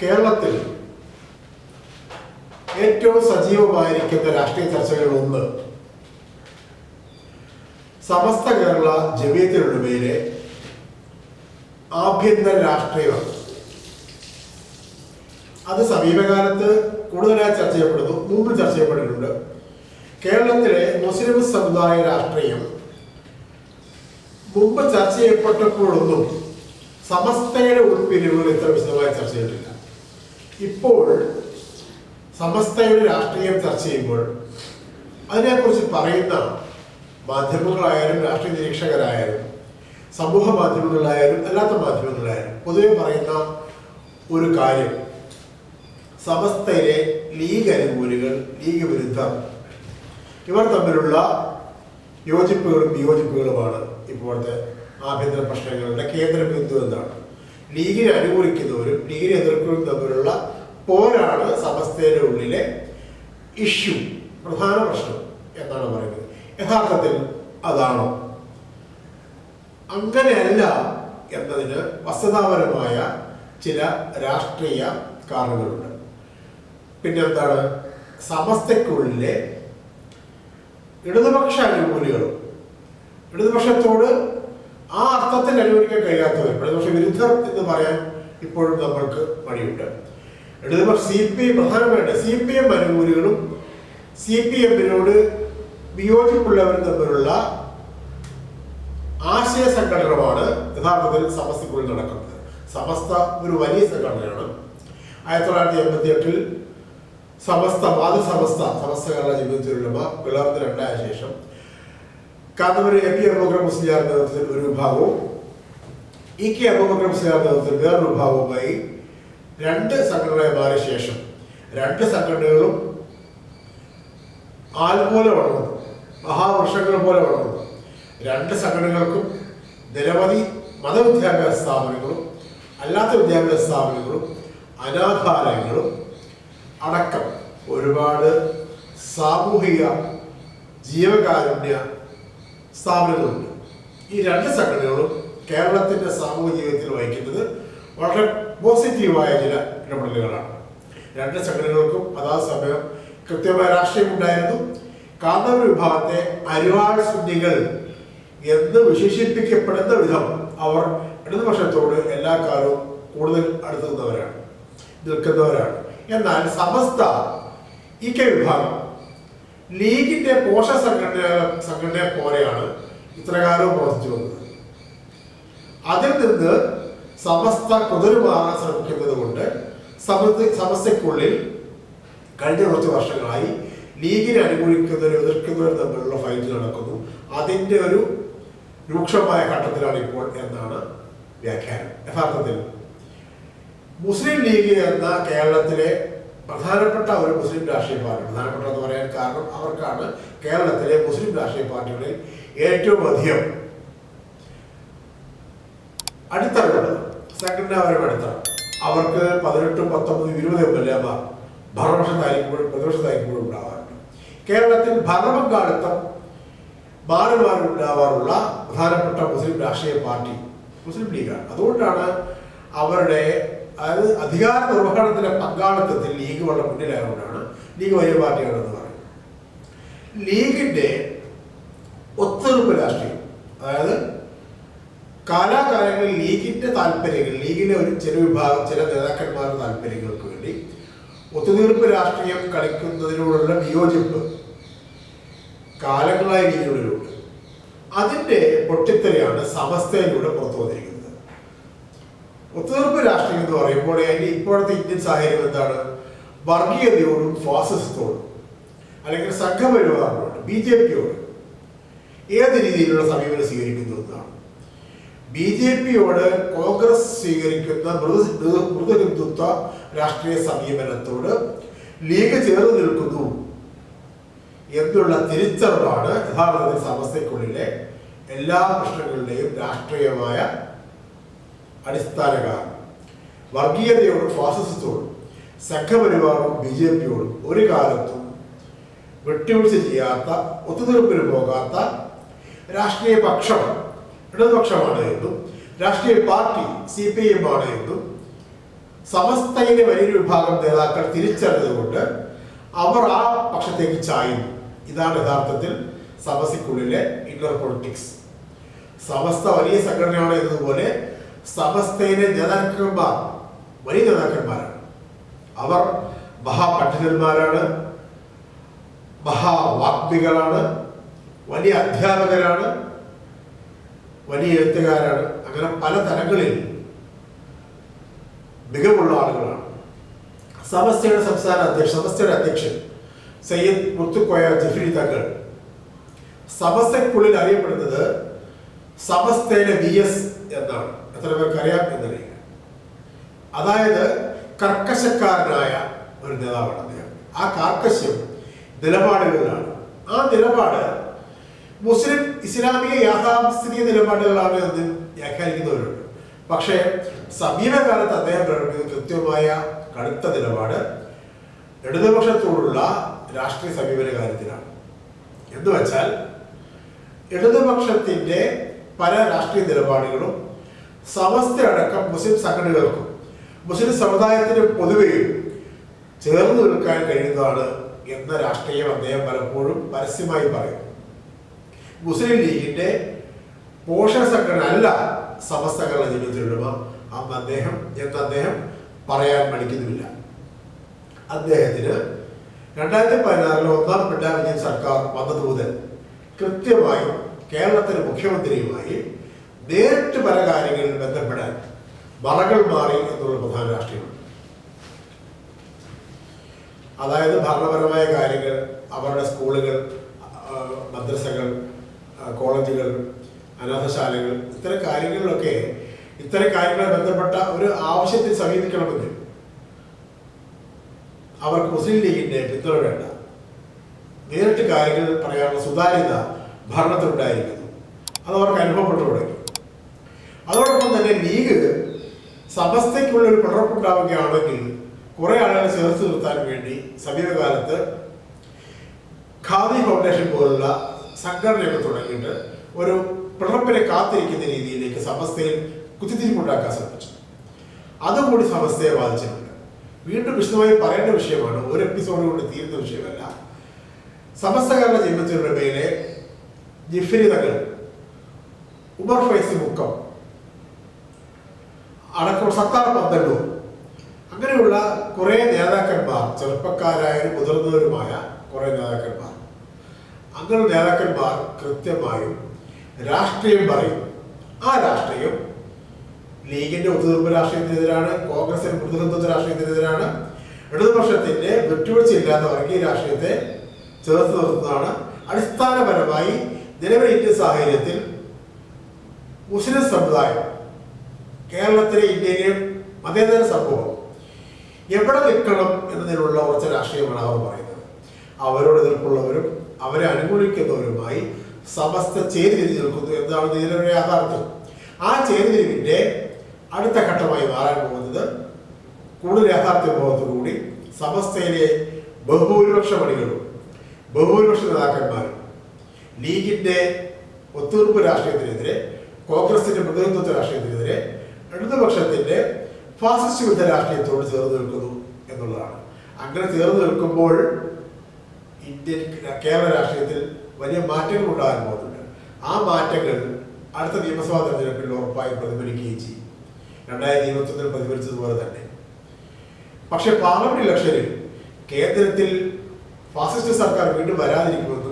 കേരളത്തിൽ ഏറ്റവും സജീവമായിരിക്കുന്ന രാഷ്ട്രീയ ചർച്ചകളിൽ ഒന്ന് സമസ്ത കേരള ജമീയത്തിനുള്ളിലെ ആഭ്യന്തര രാഷ്ട്രീയം അത് സമീപകാലത്ത് കൂടുതലായി ചർച്ച ചെയ്യപ്പെടുന്നു മുമ്പ് ചർച്ച ചെയ്യപ്പെട്ടിട്ടുണ്ട്. കേരളത്തിലെ മുസ്ലിം സമുദായ രാഷ്ട്രീയം മുമ്പ് ചർച്ച ചെയ്യപ്പെട്ടപ്പോഴൊന്നും സമസ്തയുടെ ഉൾപ്പിരിവുകൾ ഇത്ര വിശദമായി ചർച്ച ചെയ്തിട്ടില്ല. ഇപ്പോൾ സമസ്തയുടെ രാഷ്ട്രീയം ചർച്ച ചെയ്യുമ്പോൾ അതിനെക്കുറിച്ച് പറയുന്ന മാധ്യമങ്ങളായാലും രാഷ്ട്രീയ നിരീക്ഷകരായാലും സമൂഹ മാധ്യമങ്ങളിലായാലും അല്ലാത്ത മാധ്യമങ്ങളിലായാലും പൊതുവെ പറയുന്ന ഒരു കാര്യം. സമസ്തയിലെ ലീഗ് അനുകൂലികൾ ലീഗ് വിരുദ്ധർ ഇവർ തമ്മിലുള്ള യോജിപ്പുകളും വിയോജിപ്പുകളുമാണ് ഇപ്പോഴത്തെ ആഭ്യന്തര പ്രശ്നങ്ങളുടെ കേന്ദ്ര ബിന്ദു എന്നാണ്. ലീഗിനെ അനുകൂലിക്കുന്നവരും ലീഗിനെ തമ്മിലുള്ള പോരാണ് സമസ്തയുടെ ഉള്ളിലെ ഇഷ്യൂ പ്രധാന പ്രശ്നം എന്നാണ് പറയുന്നത്. യഥാർത്ഥത്തിൽ അതാണോ? അങ്ങനെയല്ല എന്നതിന് വസ്തുതാപരമായ ചില രാഷ്ട്രീയ കാരണങ്ങളുണ്ട്. പിന്നെന്താണ്? സമസ്തക്കുള്ളിലെ ഇടതുപക്ഷ അനുകൂലികളും ഇടതുപക്ഷത്തോട് ആ അർത്ഥത്തിൽ അനുവദിക്കാൻ കഴിയാത്തവർ പക്ഷെ വിരുദ്ധർ എന്ന് പറയാൻ ഇപ്പോഴും നമ്മൾക്ക് പണിയുണ്ട് സി പി ഐ പ്രധാനമായിട്ട് സി പി എം അനുകൂലികളും സി പി എമ്മിനോട് വിയോജിപ്പുള്ളവരും തമ്മിലുള്ള ആശയ സംഘടനമാണ് യഥാർത്ഥത്തിൽ സമസ്തക്കുള്ളിൽ നടക്കുന്നത്. സമസ്ത ഒരു വലിയ സംഘടനയാണ്. ആയിരത്തി തൊള്ളായിരത്തി എൺപത്തി എട്ടിൽ സമസ്ത മാതൃസമസ്ത സമസ്ത കേരള ജീവിതത്തിലുള്ള പിളർന്ന് രണ്ടായ ശേഷം കാന്തപുരം എ പി അബൂബക്കർ നേതൃത്വത്തിൽ ഒരു വിഭാഗവും ഇ കെ അബൂബക്കർ മുസ്ലിയാർ നേതൃത്വത്തിൽ വേറൊരു വിഭാഗവുമായി രണ്ട് സംഘടനയായി മാറിയ ശേഷം രണ്ട് സംഘടനകളും ആൽ പോലെ വളർന്നു മഹാവൃക്ഷങ്ങൾ പോലെ വളർന്നു. രണ്ട് സംഘടനകൾക്കും നിരവധി മതവിദ്യാഭ്യാസ സ്ഥാപനങ്ങളും അല്ലാത്ത വിദ്യാഭ്യാസ സ്ഥാപനങ്ങളും അനാഥാലയങ്ങളും അടക്കം ഒരുപാട് സാമൂഹിക ജീവകാരുണ്യ സ്ഥാപനങ്ങളുണ്ട് ഈ രണ്ട് സംഘടനകളും കേരളത്തിന്റെ സാമൂഹിക ജീവിതത്തിൽ വഹിക്കുന്നത് വളരെ പോസിറ്റീവായ ചില ഇടപെടലുകളാണ്. രണ്ട് സംഘടനകൾക്കും അതാത് സമയം കൃത്യമായ രാഷ്ട്രീയം ഉണ്ടായിരുന്നു. കാന്തപുര വിഭാഗത്തെ അരിവാൾ സുന്നികൾ എന്ന് വിശേഷിപ്പിക്കപ്പെടുന്ന വിധം അവർ ഇടതുപക്ഷത്തോട് എല്ലാ കാലവും കൂടുതൽ അടുത്ത് നിന്നവരാണ് നിൽക്കുന്നവരാണ്. എന്നാൽ സമസ്ത ഇ കെ വിഭാഗം ലീഗിന്റെ പോഷക സംഘടന സംഘടനയെ പോലെയാണ് ഇത്രകാലവും പ്രവർത്തിച്ചു വന്നത്. അതിൽ നിന്ന് സമസ്ത കുതിരുമാറാൻ ശ്രമിക്കുന്നത് കൊണ്ട് സമസ്ത കഴിഞ്ഞ കുറച്ച് വർഷങ്ങളായി ലീഗിനെ അനുകൂലിക്കുന്നവരും എതിർക്കുന്നവരും തമ്മിലുള്ള ഫൈറ്റ് നടക്കുന്നു. അതിന്റെ ഒരു രൂക്ഷമായ ഘട്ടത്തിലാണ് ഇപ്പോൾ എന്നാണ് വ്യാഖ്യാനം. യഥാർത്ഥത്തിൽ മുസ്ലിം ലീഗ് എന്ന കേരളത്തിലെ പ്രധാനപ്പെട്ട ഒരു മുസ്ലിം രാഷ്ട്രീയ പാർട്ടി പ്രധാനപ്പെട്ട എന്ന് പറയാൻ കാരണം അവർക്കാണ് കേരളത്തിലെ മുസ്ലിം രാഷ്ട്രീയ പാർട്ടികളിൽ ഏറ്റവും അധികം അടിത്തറയുള്ളത്. സംഘടനാപരം അടിത്തറ. അവർക്ക് പതിനെട്ടും പത്തൊമ്പതും ഇരുപത് എം എൽ എമാർ ഭരണപക്ഷത്തായിരിക്കുമ്പോഴും പ്രതിപക്ഷത്തായിരിക്കുമ്പോഴും ഉണ്ടാവാറുണ്ട്. കേരളത്തിൽ ഭരണപങ്കാളിത്തം മാറി മാറി ഉണ്ടാവാറുള്ള പ്രധാനപ്പെട്ട മുസ്ലിം രാഷ്ട്രീയ പാർട്ടി മുസ്ലിം ലീഗാണ്. അതുകൊണ്ടാണ് അവരുടെ അതായത് അധികാര നിർവഹണത്തിലെ പങ്കാളിത്തത്തിൽ ലീഗ് വളരെ മുന്നിലായതുകൊണ്ടാണ് ലീഗ് വലിയ പാർട്ടിയാണെന്ന് പറയുന്നത്. ലീഗിന്റെ ഒത്തുതീർപ്പ് രാഷ്ട്രീയം അതായത് കാലാകാലങ്ങളിൽ ലീഗിന്റെ താല്പര്യങ്ങൾ ലീഗിലെ ഒരു ചില വിഭാഗം ചില നേതാക്കന്മാരുടെ താല്പര്യങ്ങൾക്ക് വേണ്ടി ഒത്തുതീർപ്പ് രാഷ്ട്രീയം കളിക്കുന്നതിനോടുള്ള വിയോജിപ്പ് കാലങ്ങളായി ലീഗിനുള്ളിലുണ്ട്. അതിന്റെ പൊട്ടിത്തെറിയാണ് സമസ്തയിലൂടെ പുറത്തു വന്നിരിക്കുന്നത്. ഒത്തുതീർപ്പ് രാഷ്ട്രീയം എന്ന് പറയുമ്പോൾ അതിന്റെ ഇപ്പോഴത്തെ ഇന്ത്യൻ സാഹചര്യം എന്താണ്? വർഗീയതയോടും ഫാസിസത്തോടും അല്ലെങ്കിൽ സംഘപരിവാറിനോട് ബി ജെ പിയോട് ഏത് രീതിയിലുള്ള സമീപനം സ്വീകരിക്കുന്നു എന്നാണ്. ബി ജെ പിയോട് കോൺഗ്രസ് സ്വീകരിക്കുന്ന മൃദു മൃദുഹിന്ദുത്വ രാഷ്ട്രീയ സമീപനത്തോട് ലീഗ് ചേർന്ന് നിൽക്കുന്നു എന്നുള്ള തിരിച്ചറിവാണ് യഥാർത്ഥത്തിൽ സമസ്തയ്ക്കുള്ളിലെ എല്ലാ പ്രശ്നങ്ങളുടെയും രാഷ്ട്രീയമായ അടിസ്ഥാന കാരണം വർഗീയതയോടും ഫാസിസത്തോടും സംഘപരിവാറും ബി ജെ പിയോടും ഒരു കാലത്തും വിട്ടുവീഴ്ച ചെയ്യാത്ത ഒത്തുതീർപ്പിന് പോകാത്ത രാഷ്ട്രീയ പക്ഷം ഇടതുപക്ഷമാണ് എന്നും രാഷ്ട്രീയ പാർട്ടി സി പി എം ആണ് എന്നും സമസ്തയിലെ വലിയൊരു വിഭാഗം നേതാക്കൾ തിരിച്ചറിഞ്ഞതുകൊണ്ട് അവർ ആ പക്ഷത്തേക്ക് ചായുന്നു. ഇതാണ് യഥാർത്ഥത്തിൽ സമസ്തയ്ക്കുള്ളിലെ ഇന്നർ പൊളിറ്റിക്സ് സമസ്ത വലിയ സംഘടനയാണ് എന്നതുപോലെ സമസ്തയിലെ നേതാക്കന്മാർ വലിയ നേതാക്കന്മാരാണ്. അവർ മഹാപണ്ഡിതന്മാരാണ് മഹാവാഗ്മികളാണ് വലിയ അധ്യാപകരാണ് വലിയ എഴുത്തുകാരാണ്. അങ്ങനെ പല തലങ്ങളിൽ മികവുള്ള ആളുകളാണ്. സമസ്തയുടെ സംസ്ഥാന അധ്യക്ഷൻ സമസ്തയുടെ അധ്യക്ഷൻ സയ്യിദ് മുത്തുക്കോയ ജഫരി തങ്ങൾ. സമസ്തയ്ക്കുള്ളിൽ അറിയപ്പെടുന്നത് സമസ്തയിലെ വി എസ് എന്നാണ് എത്ര പേർക്ക് അറിയാം? എന്നറിയില്ല. അതായത് കർക്കശക്കാരനായ ഒരു നേതാവാണ് അദ്ദേഹം. ആ കാർക്കശ്യം നിലപാടുകളിലാണ്. ആ നിലപാട് മുസ്ലിം ഇസ്ലാമിക യാഥാസ്ഥിതിക നിലപാടുകളാണ് എന്ന് വ്യാഖ്യാനിക്കുന്നവരുണ്ട്. പക്ഷേ സമീപകാലത്ത് അദ്ദേഹം പ്രകടിപ്പിക്കുന്ന കൃത്യമായ കടുത്ത നിലപാട് ഇടതുപക്ഷത്തോടുള്ള രാഷ്ട്രീയ സമീപന കാര്യത്തിലാണ് എന്ന് വെച്ചാൽ ഇടതുപക്ഷത്തിന്റെ പല രാഷ്ട്രീയ നിലപാടുകളും സമസ്ത അടക്കം മുസ്ലിം സംഘടനകൾക്കും മുസ്ലിം സമുദായത്തിന് പൊതുവെയും ചേർന്ന് നിൽക്കാൻ കഴിയുന്നതാണ് എന്ന രാഷ്ട്രീയം അദ്ദേഹം പലപ്പോഴും പരസ്യമായി പറയും മുസ്ലിം ലീഗിന്റെ പോഷക സംഘടന അല്ല സമസ്തകളുടെ ജീവിതത്തിലുള്ള അന്ന് അദ്ദേഹം എന്ന് അദ്ദേഹം പറയാൻ മടിക്കുന്നുമില്ല. അദ്ദേഹത്തിന് രണ്ടായിരത്തി പതിനാറിലെ ഒന്നാം പിണറായി വിജയൻ സർക്കാർ വന്നതുമുതൽ കൃത്യമായും കേരളത്തിലെ മുഖ്യമന്ത്രിയുമായി നേരിട്ട് പല കാര്യങ്ങളിൽ ബന്ധപ്പെടാൻ വറകൾ മാറി എന്നുള്ള പ്രധാന രാഷ്ട്രീയമാണ്. അതായത് ഭരണപരമായ കാര്യങ്ങൾ അവരുടെ സ്കൂളുകൾ മദ്രസകൾ കോളേജുകൾ അനാഥശാലകൾ ഇത്തരം കാര്യങ്ങളിലൊക്കെ ഇത്തരം കാര്യങ്ങളെ ബന്ധപ്പെട്ട ഒരു ആവശ്യത്തിൽ സമീപിക്കണമെങ്കിൽ അവർക്ക് മുസ്ലിം ലീഗിന്റെ പിന്തുണ വേണ്ട. നേരിട്ട് കാര്യങ്ങൾ പറയാനുള്ള സുതാര്യത ഭരണത്തിലുണ്ടായിരിക്കുന്നു. അത് അവർക്ക് അനുഭവപ്പെട്ടു തുടങ്ങി. അതോടൊപ്പം തന്നെ ലീഗ് സമസ്തയ്ക്കുള്ള ഒരു പിളർപ്പുണ്ടാവുകയാണെങ്കിൽ കുറെ ആളുകളെ ചേർത്ത് നിർത്താൻ വേണ്ടി സമീപകാലത്ത് ഖാദി ഫൗണ്ടേഷൻ പോലുള്ള സംഘടനയൊക്കെ തുടങ്ങിയിട്ട് ഒരു പിളർപ്പിനെ കാത്തിരിക്കുന്ന രീതിയിലേക്ക് സമസ്തയിൽ കുത്തിത്തിരിപ്പുണ്ടാക്കാൻ ശ്രമിച്ചു. അതുകൂടി സമസ്തയെ ബാധിച്ചിട്ടുണ്ട്. വീണ്ടും വിശദമായി പറയേണ്ട വിഷയമാണ് ഒരു എപ്പിസോഡ് കൊണ്ട് തീരുന്ന വിഷയമല്ല. സമസ്തകാരുടെ ജീവിതത്തിലുള്ള മേലെ ജിഫിരി തങ്ങൾ. ഉമർ ഫൈസി മുക്കം. അടക്കം സത്താർ പന്തല്ലൂർ അങ്ങനെയുള്ള കുറെ നേതാക്കന്മാർ ചെറുപ്പക്കാരായാലും മുതിർന്നവരുമായ കുറെ നേതാക്കന്മാർ. അങ്ങനെ നേതാക്കന്മാർ കൃത്യമായും രാഷ്ട്രീയം പറയും. ആ രാഷ്ട്രീയം ലീഗിന്റെ ഒത്തുതീർപ്പ് രാഷ്ട്രീയത്തിനെതിരാണ് കോൺഗ്രസിന്റെ പ്രതിനിധിത്വ രാഷ്ട്രീയത്തിനെതിരാണ് ഇടതുപക്ഷത്തിന്റെ വിട്ടുവീഴ്ചയില്ലാത്ത വർഗീയ രാഷ്ട്രീയത്തെ ചേർത്ത് നിർത്തുന്നതാണ്. അടിസ്ഥാനപരമായി നിലവിലെ സാഹചര്യത്തിൽ മുസ്ലിം സമുദായം കേരളത്തിലെ ഇന്ത്യയിലെ മതേതര സമൂഹം എവിടെ നിൽക്കണം എന്നതിലുള്ള കുറച്ച് രാഷ്ട്രീയമാണ് അവർ പറയുന്നത്. അവരോട് എതിർപ്പുള്ളവരും അവരെ അനുകൂലിക്കുന്നവരുമായി സമസ്ത ചേരിതിരി നിൽക്കുന്നു എന്നതാണ് നിലവിലെ യാഥാർത്ഥ്യം. ആ ചേരിതിരിവിന്റെ അടുത്ത ഘട്ടമായി മാറാൻ പോകുന്നത് കൂടുതൽ യാഥാർത്ഥ്യബോധത്തോടുകൂടി സമസ്തയിലെ ബഹുഭൂരിപക്ഷ പണികളും ബഹുഭൂരിപക്ഷ നേതാക്കന്മാരും ലീഗിന്റെ ഒത്തുതീർപ്പ് രാഷ്ട്രീയത്തിനെതിരെ കോൺഗ്രസിന്റെ പ്രതിനിധിത്വ രാഷ്ട്രീയത്തിനെതിരെ ഇടതുപക്ഷത്തിന്റെ ഫാസിസ്റ്റ് വിരുദ്ധ രാഷ്ട്രീയത്തോട് ചേർന്ന് നിൽക്കുന്നു എന്നുള്ളതാണ്. അങ്ങനെ ചേർന്ന് നിൽക്കുമ്പോൾ ഇന്ത്യൻ കേരള രാഷ്ട്രീയത്തിൽ വലിയ മാറ്റങ്ങൾ ഉണ്ടാകാൻ പോകുന്നുണ്ട്. ആ മാറ്റങ്ങൾ അടുത്ത നിയമസഭാ തെരഞ്ഞെടുപ്പിൽ ഉറപ്പായും പ്രതിഫലിക്കുകയും ചെയ്യും. രണ്ടായിരത്തി ഇരുപത്തൊന്നിൽ പ്രതിഫലിച്ചതുപോലെ തന്നെ. പക്ഷെ പാർലമെന്റ് ഇലക്ഷനിൽ കേന്ദ്രത്തിൽ ഫാസിസ്റ്റ് സർക്കാർ വീണ്ടും വരാതിരിക്കുമെന്നും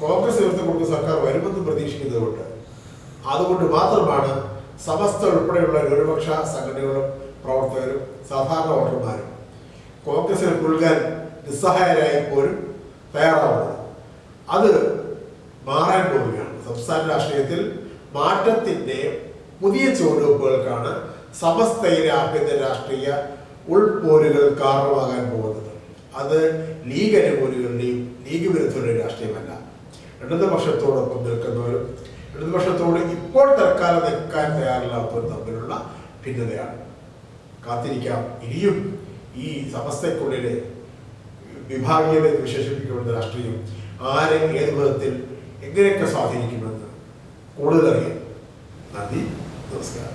കോൺഗ്രസ് കൊടുക്കുന്ന സർക്കാർ പ്രതീക്ഷിക്കുന്നത് പ്രതീക്ഷിക്കുന്നതുകൊണ്ട് അതുകൊണ്ട് മാത്രമാണ് സമസ്ത ഉൾപ്പെടെയുള്ള ന്യൂനപക്ഷ സംഘടനകളും പ്രവർത്തകരും സാധാരണ വോട്ടർമാരും കോൺഗ്രസിന് പുൽകാൻ നിസ്സഹായരായി പോലും തയ്യാറാവുന്നത്. അത് മാറാൻ പോവുകയാണ്. സംസ്ഥാന രാഷ്ട്രീയത്തിൽ മാറ്റത്തിന്റെ പുതിയ ചുവടുവെപ്പുകൾക്കാണ് സമസ്തയിലെ ആഭ്യന്തര രാഷ്ട്രീയ ഉൾപോരുകൾ കാരണമാകാൻ പോകുന്നത്. അത് ലീഗ് അനുകൂലികളുടെയും ലീഗ് വിരുദ്ധരുടെയും രാഷ്ട്രീയമല്ല. ഇടതുപക്ഷത്തോടൊപ്പം നിൽക്കുന്നവരും ഇടതുപക്ഷത്തോട് ഇപ്പോൾ തൽക്കാലം നിൽക്കാൻ തയ്യാറില്ലാത്തവരും തമ്മിലുള്ള ഭിന്നതയാണ്. കാത്തിരിക്കാം. ഇനിയും ഈ സമസ്തക്കുള്ളിലെ വിഭാഗീയത വിശേഷിപ്പിക്കപ്പെടുന്ന രാഷ്ട്രീയം ആരെ ഏത് വിധത്തിൽ എങ്ങനെയൊക്കെ സ്വാധീനിക്കുമെന്ന് കൂടുതലറിയാം നന്ദി. നമസ്കാരം.